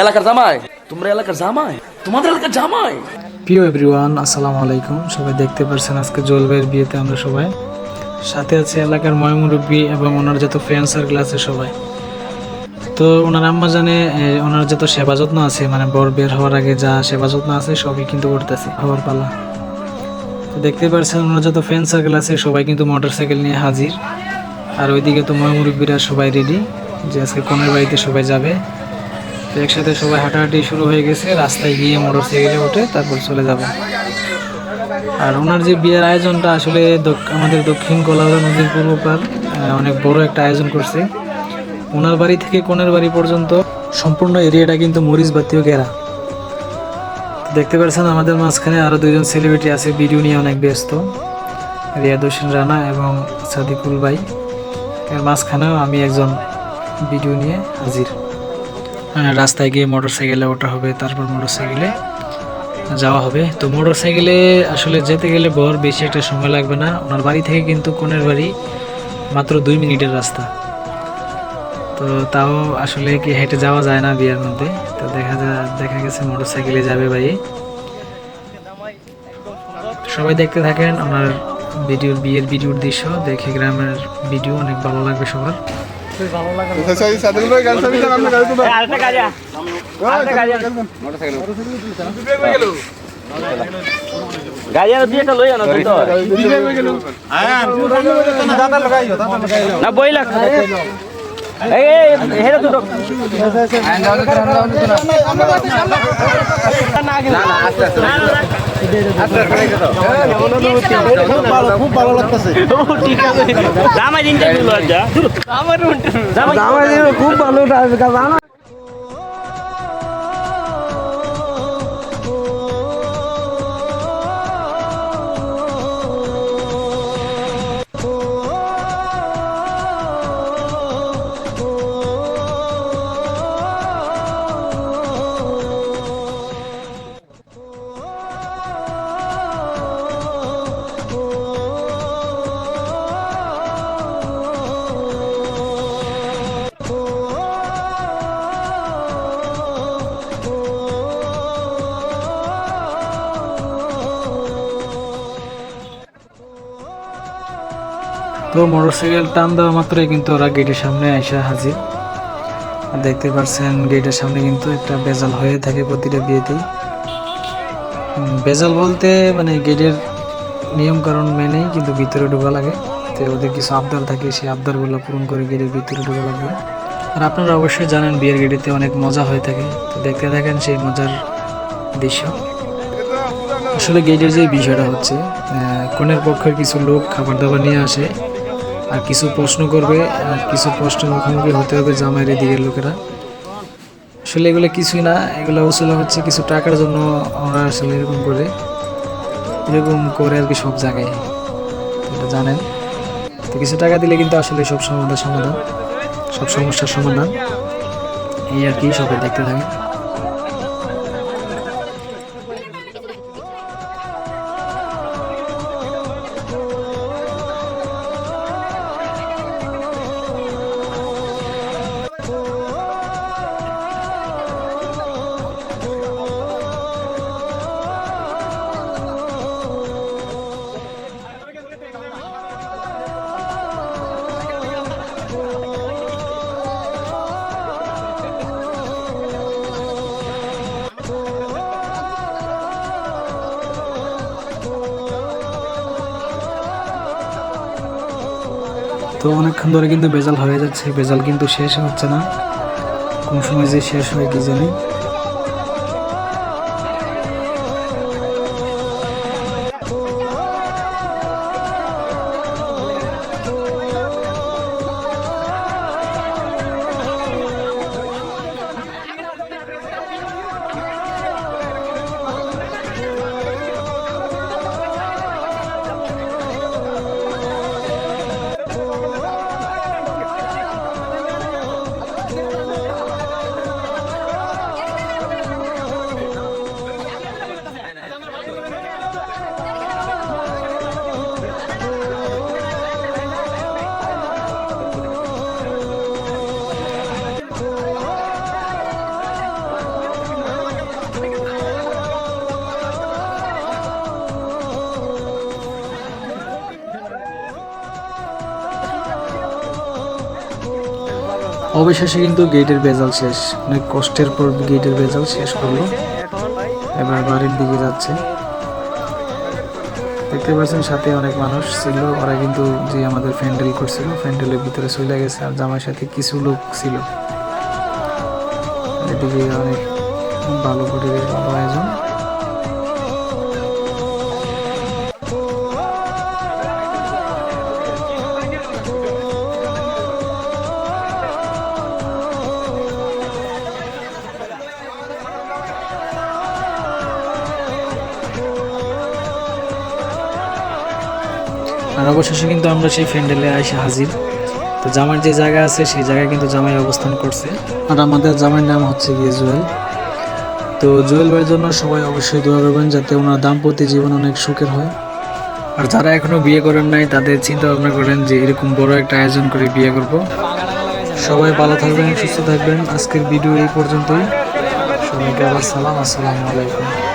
এলাকার জামাই। তোমরা এলাকার জামাই? তোমাদের এলাকার জামাই? প্রিয় এভরিওয়ান আসসালামু আলাইকুম। সবাই দেখতে পারছেন আজকে জলবাইয়ের বিয়েতে আমরা সবাই। সাথে আছে এলাকার ময়মুরব্বী এবং ওনার যত ফ্রেন্ড সার্কেল আছে সবাই। তো ওনার আম্মা জানে ওনার যত সেবা যত্ন আছে মানে বর বের হওয়ার আগে যা সেবা যত্ন আছে, সবই কিন্তু করতেছে হওয়ার পালা। তো দেখতে পাচ্ছেন ওনার যত ফ্রেন্ড সার্কেল আছে, সবাই কিন্তু মোটর সাইকেল নিয়ে হাজির। আর ওইদিকে তো ময়মুরব্বীরা সবাই রেডি যে আজকে কোনের বাড়িতে সবাই যাবে। তো একসাথে সবাই হাঁটাহাঁটি শুরু হয়ে গেছে, রাস্তায় গিয়ে মোটর সাইকেলে উঠে তারপর চলে যাব। আর ওনার যে বিয়ের আয়োজনটা আসলে আমাদের দক্ষিণ কলাউড়া নদীর পূর্ব পার অনেক বড় একটা আয়োজন করছে। ওনার বাড়ি থেকে কোনের বাড়ি পর্যন্ত সম্পূর্ণ এরিয়াটা কিন্তু মরিচ বাতিও ঘেরা। দেখতে পাচ্ছেন আমাদের মাঝখানে আরও দুজন সেলিব্রিটি আছে ভিডিও নিয়ে অনেক ব্যস্ত রিয়াদ হোসেন রানা এবং সাদিকুল ভাই। এর মাঝখানেও আমি একজন ভিডিও নিয়ে হাজির। রাস্তায় গিয়ে মোটর সাইকেলে ওঠা হবে, তারপর মোটর সাইকেলে যাওয়া হবে। তো মোটর সাইকেলে আসলে যেতে গেলে বর বেশি একটা সময় লাগবে না। ওনার বাড়ি থেকে কিন্তু কোনের বাড়ি মাত্র দুই মিনিটের রাস্তা। তো তাও আসলে কি হেঁটে যাওয়া যায় না বিয়ের মধ্যে। তো দেখা যায় দেখা গেছে মোটর সাইকেলে যাবে ভাই সবাই দেখতে থাকেন ওনার ভিডিওর বিয়ের ভিডিওর দৃশ্য দেখে গ্রামের ভিডিও অনেক ভালো লাগবে সবার। না বই লাখ এই এই হেরে দুটো না না আস্তে আস্তে খুব ভালো লাগতেছে খুব ভালো। তো মোটরসাইকেল টান দেওয়া মাত্রই কিন্তু ওরা গেটের সামনে এসে হাজির। দেখতে পাচ্ছেন গেটের সামনে কিন্তু একটা বেজাল হয়ে থাকে প্রতিটা বিয়েতেই। বেজাল বলতে মানে গেটের নিয়ম কারণ মেনেই কিন্তু ভিতরে ঢোকা লাগে। তো ওদের কিছু আবদার থাকে, সেই আবদারগুলো পূরণ করে গেটের ভিতরে ঢোকা লাগবে। আর আপনারা অবশ্যই জানেন, বিয়ের গেটেতে অনেক মজা হয়ে থাকে। তো দেখতে থাকেন সেই মজার দৃশ্য। আসলে গেটের যে বিষয়টা হচ্ছে কনের পক্ষের কিছু লোক খাবার দাবার নিয়ে আসে। আর কিছু প্রশ্ন করবে, আর কিছু প্রশ্নের মুখোমুখি হতে হবে জামাইয়ের দিকের লোকেরা। আসলে এগুলো কিছুই না, এগুলো আসলে হচ্ছে কিছু টাকার জন্য ওরা আসলে এরকম করে এরকম করে আর কি সব জায়গায়। এটা জানেন। তো কিছু টাকা দিলে কিন্তু আসলে সব সমাধান সমাধান, সব সমস্যার সমাধান। এই আর কি সবাই দেখতে থাকে তো অনেকক্ষণ ধরে কিন্তু বেজাল হয়ে যাচ্ছে বেজাল কিন্তু শেষ হচ্ছে না। কোন সময় যে শেষ হয় কি জানি। অবশেষে কিন্তু গেটের বেজাল শেষ। অনেক কষ্টের পর গেটের বেজাল শেষ করল। এবার বাড়ির দিকে যাচ্ছে। দেখতে পাচ্ছেন, সাথে অনেক মানুষ ছিল। ওরা কিন্তু যে আমাদের ফ্যান্ডেল করছিল ফ্যান্ডেলের ভিতরে চলে গেছে। আর জামার সাথে কিছু লোক ছিল। এদিকে অনেক ভালো পরিবেশ, ভালো আয়োজন। আর অবশেষে কিন্তু আমরা সেই ফ্যান্ডেলে এসে হাজির। তো জামার যে জায়গা আছে, সেই জায়গায় কিন্তু জামাই অবস্থান করছে। আর আমাদের জামাইয়ের নাম হচ্ছে গিয়ে জুয়েল। তো জুয়েল ভাইয়ের জন্য সবাই অবশ্যই দোয়া করবেন যাতে ওনার দাম্পত্য জীবন অনেক সুখের হয়। আর যারা এখনও বিয়ে করেন নাই, তাদের চিন্তা ভাবনা করেন যে এরকম বড় একটা আয়োজন করে বিয়ে করব। সবাই ভালো থাকবেন, সুস্থ থাকবেন। আজকের ভিডিও এই পর্যন্তই। সবাইকে আবার সালাম, আসসালামু আলাইকুম।